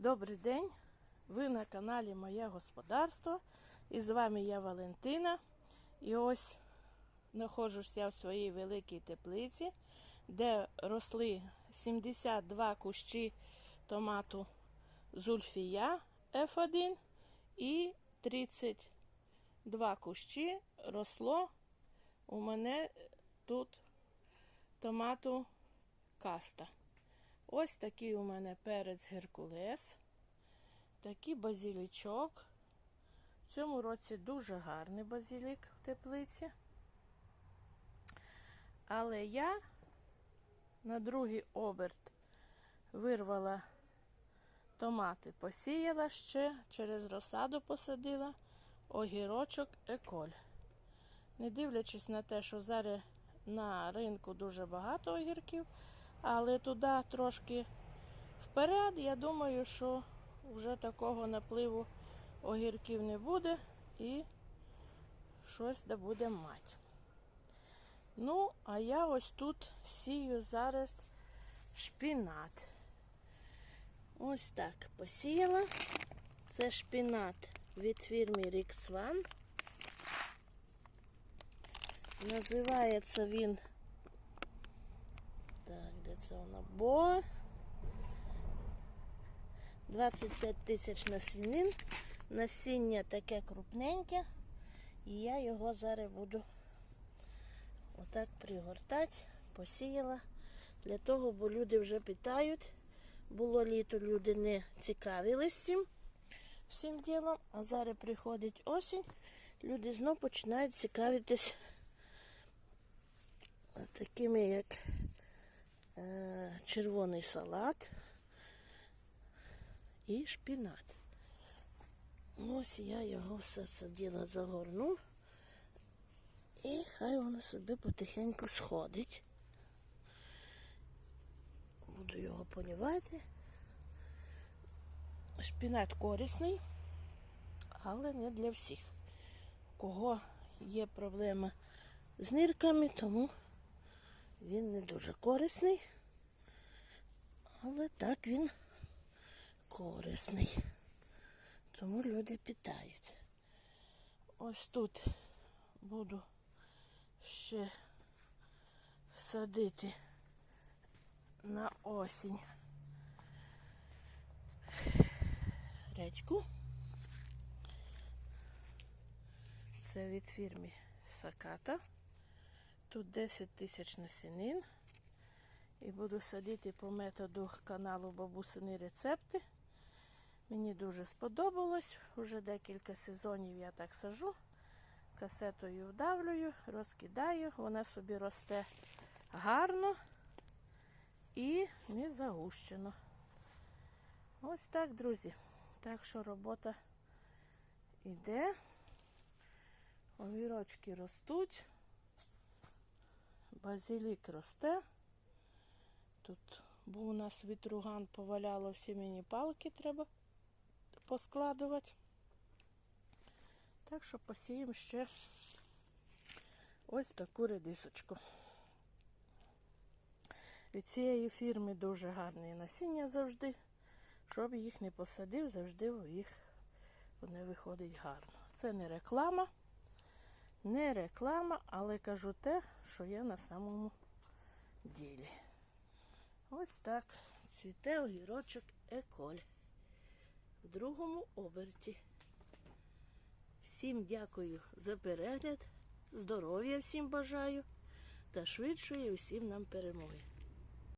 Добрий день! Ви на каналі Моє Господарство. І з вами я Валентина. І ось знаходжуся в своїй великій теплиці, де росли 72 кущі томату Зульфія F1 і 32 кущі росло у мене тут томату каста. Ось такий у мене перець Геркулес, такий базілічок. В цьому році дуже гарний базілік в теплиці. Але я на другий оберт вирвала томати, посіяла ще, через розсаду посадила огірочок еколь. Не дивлячись на те, що зараз на ринку дуже багато огірків, але туди трошки вперед, я думаю, що вже такого напливу огірків не буде і щось да буде мати. Ну, а я ось тут сію зараз шпінат. Ось так посіяла. Це шпінат від фірми Rix One. Називається він. Це вона? Бо 25 тисяч насінин. Насіння таке крупненьке. І я його зараз буду отак пригортати, посіяла. Для того, бо люди вже питають. Було літо, люди не цікавились цим всім ділом, а зараз приходить осінь, люди знов починають цікавитись такими, як червоний салат і шпінат. Ось я його все це діло загорну. І хай воно собі потихеньку сходить. Буду його полівати. Шпінат корисний, але не для всіх. У кого є проблема з нирками, тому він не дуже корисний. Але так він корисний. Тому люди питають. Ось тут буду ще садити на осінь редьку. Це від фірми Саката. Тут 10 тисяч насінин. І буду садити по методу каналу Бабусини рецепти. Мені дуже сподобалось. Уже декілька сезонів я так сажу. Касетою вдавлюю, розкидаю, вона собі росте гарно і не загущено. Ось так, друзі. Так що робота йде. Огірочки ростуть. Базилік росте. Тут був у нас вітруган, поваляло всі мені палки треба поскладувати. Так що посіємо ще ось таку редисочку. Від цієї фірми дуже гарне насіння завжди. Щоб їх не посадив, завжди їх вони виходить гарно. Це не реклама, не реклама, але кажу те, що я на самому ділі. Ось так цвіте огірочок еколь в другому оберті. Всім дякую за перегляд, здоров'я всім бажаю та швидшої усім нам перемоги.